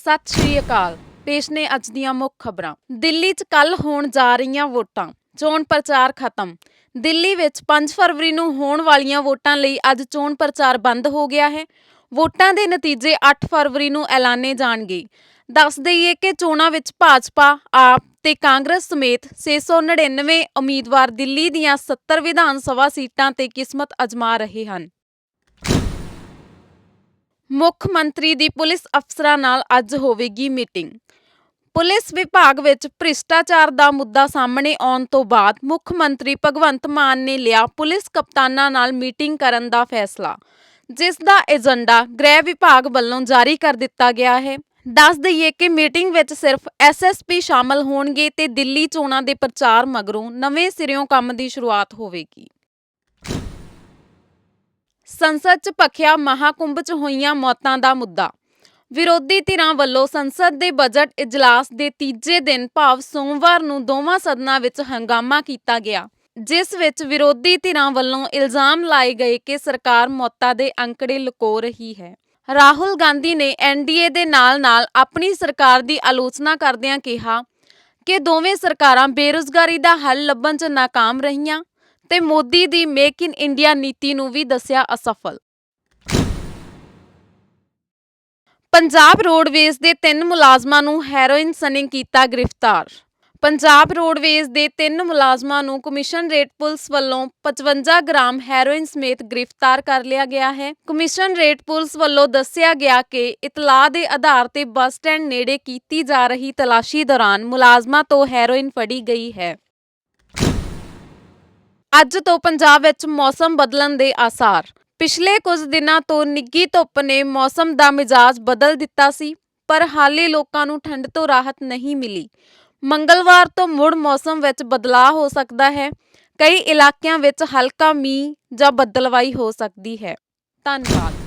ਸਤਿ ਸ਼੍ਰੀ ਅਕਾਲ। ਪੇਸ਼ ਨੇ ਅੱਜ ਦੀਆਂ ਮੁੱਖ ਖਬਰਾਂ। ਦਿੱਲੀ 'ਚ ਕੱਲ ਹੋਣ ਜਾ ਰਹੀਆਂ ਵੋਟਾਂ। ਚੋਣ ਪ੍ਰਚਾਰ ਖਤਮ। ਦਿੱਲੀ ਵਿੱਚ 5 ਫਰਵਰੀ ਨੂੰ ਹੋਣ ਵਾਲੀਆਂ ਵੋਟਾਂ ਲਈ ਅੱਜ ਚੋਣ ਪ੍ਰਚਾਰ ਬੰਦ ਹੋ ਗਿਆ ਹੈ। ਵੋਟਾਂ ਦੇ ਨਤੀਜੇ 8 ਫਰਵਰੀ ਨੂੰ ਐਲਾਨੇ ਜਾਣਗੇ। ਦੱਸ ਦਈਏ ਕਿ ਚੋਣਾਂ ਵਿੱਚ ਭਾਜਪਾ, ਆਪ ਤੇ ਕਾਂਗਰਸ ਸਮੇਤ 699 ਉਮੀਦਵਾਰ ਦਿੱਲੀ ਦੀਆਂ 70 ਵਿਧਾਨ ਸਭਾ ਸੀਟਾਂ ਤੇ ਕਿਸਮਤ ਅਜਮਾ ਰਹੇ ਹਨ। ਮੁੱਖ ਮੰਤਰੀ ਦੀ ਪੁਲਿਸ ਅਫਸਰਾਂ ਨਾਲ ਅੱਜ ਹੋਵੇਗੀ ਮੀਟਿੰਗ। ਪੁਲਿਸ ਵਿਭਾਗ ਵਿੱਚ ਭ੍ਰਿਸ਼ਟਾਚਾਰ ਦਾ ਮੁੱਦਾ ਸਾਹਮਣੇ ਆਉਣ ਤੋਂ ਬਾਅਦ ਮੁੱਖ ਮੰਤਰੀ ਭਗਵੰਤ ਮਾਨ ਨੇ ਲਿਆ ਪੁਲਿਸ ਕਪਤਾਨਾਂ ਨਾਲ ਮੀਟਿੰਗ ਕਰਨ ਦਾ ਫੈਸਲਾ, ਜਿਸ ਦਾ ਏਜੰਡਾ ਗ੍ਰਹਿ ਵਿਭਾਗ ਵੱਲੋਂ ਜਾਰੀ ਕਰ ਦਿੱਤਾ ਗਿਆ ਹੈ। ਦੱਸ ਦਈਏ ਕਿ ਮੀਟਿੰਗ ਵਿੱਚ ਸਿਰਫ ਐਸਐਸਪੀ ਸ਼ਾਮਲ ਹੋਣਗੇ ਤੇ ਦਿੱਲੀ ਚੋਣਾਂ ਦੇ ਪ੍ਰਚਾਰ ਮਗਰੋਂ ਨਵੇਂ ਸਿਰਿਓਂ ਕੰਮ ਦੀ ਸ਼ੁਰੂਆਤ ਹੋਵੇਗੀ। ਸੰਸਦ 'ਚ ਭਖਿਆ ਮਹਾਕੁੰਭ 'ਚ ਹੋਈਆਂ ਮੌਤਾਂ ਦਾ ਮੁੱਦਾ। ਵਿਰੋਧੀ ਧਿਰਾਂ ਵੱਲੋਂ ਸੰਸਦ ਦੇ ਬਜਟ ਇਜਲਾਸ ਦੇ ਤੀਜੇ ਦਿਨ ਭਾਵ ਸੋਮਵਾਰ ਨੂੰ ਦੋਵਾਂ ਸਦਨਾਂ ਵਿੱਚ ਹੰਗਾਮਾ ਕੀਤਾ ਗਿਆ, ਜਿਸ ਵਿੱਚ ਵਿਰੋਧੀ ਧਿਰਾਂ ਵੱਲੋਂ ਇਲਜ਼ਾਮ ਲਾਏ ਗਏ ਕਿ ਸਰਕਾਰ ਮੌਤਾਂ ਦੇ ਅੰਕੜੇ ਲੁਕੋ ਰਹੀ ਹੈ। ਰਾਹੁਲ ਗਾਂਧੀ ਨੇ ਐਨਡੀਏ ਦੇ ਨਾਲ-ਨਾਲ ਆਪਣੀ ਸਰਕਾਰ ਦੀ ਆਲੋਚਨਾ ਕਰਦਿਆਂ ਕਿਹਾ ਕਿ ਦੋਵੇਂ ਸਰਕਾਰਾਂ ਬੇਰੁਜ਼ਗਾਰੀ ਦਾ ਹੱਲ ਲੱਭਣ 'ਚ ਨਾਕਾਮ ਰਹੀਆਂ ਤੇ ਮੋਦੀ ਦੀ ਮੇਕ ਇਨ ਇੰਡੀਆ ਨੀਤੀ ਨੂੰ ਵੀ ਦੱਸਿਆ ਅਸਫਲ। ਪੰਜਾਬ ਰੋਡਵੇਜ਼ ਦੇ ਤਿੰਨ ਮੁਲਾਜ਼ਮਾਂ ਨੂੰ ਹੈਰੋਇਨ ਸਨਿੰਗ ਕੀਤਾ ਗ੍ਰਿਫਤਾਰ। ਪੰਜਾਬ ਰੋਡਵੇਜ਼ ਦੇ ਤਿੰਨ ਮੁਲਾਜ਼ਮਾਂ ਨੂੰ ਕਮਿਸ਼ਨ ਰੇਟ ਪੁਲਿਸ ਵੱਲੋਂ 55 ਗ੍ਰਾਮ ਹੈਰੋਇਨ ਸਮੇਤ ਗ੍ਰਿਫਤਾਰ ਕਰ ਲਿਆ ਗਿਆ ਹੈ। ਕਮਿਸ਼ਨ ਰੇਟ ਪੁਲਿਸ ਵੱਲੋਂ ਦੱਸਿਆ ਗਿਆ ਕਿ ਇਤਲਾਹ ਦੇ ਆਧਾਰ ਤੇ ਬੱਸ ਸਟੈਂਡ ਨੇੜੇ ਕੀਤੀ ਜਾ ਰਹੀ ਤਲਾਸ਼ੀ ਦੌਰਾਨ ਮੁਲਾਜ਼ਮਾਂ ਤੋਂ ਹੈਰੋਇਨ ਫੜੀ ਗਈ ਹੈ। ਅੱਜ ਤੋਂ ਪੰਜਾਬ ਵਿੱਚ ਮੌਸਮ ਬਦਲਣ ਦੇ ਆਸਾਰ। ਪਿਛਲੇ ਕੁਝ ਦਿਨਾਂ ਤੋਂ ਨਿੱਗੀ ਧੁੱਪ ਨੇ ਮੌਸਮ ਦਾ ਮਿਜਾਜ਼ ਬਦਲ ਦਿੱਤਾ ਸੀ, ਪਰ ਹਾਲੇ ਲੋਕਾਂ ਨੂੰ ਠੰਡ ਤੋਂ ਰਾਹਤ ਨਹੀਂ ਮਿਲੀ। ਮੰਗਲਵਾਰ ਤੋਂ ਮੁੜ ਮੌਸਮ ਵਿੱਚ ਬਦਲਾਅ ਹੋ ਸਕਦਾ ਹੈ। ਕਈ ਇਲਾਕਿਆਂ ਵਿੱਚ ਹਲਕਾ ਮੀਂਹ ਜਾਂ ਬੱਦਲਵਾਈ ਹੋ ਸਕਦੀ ਹੈ। ਧੰਨਵਾਦ।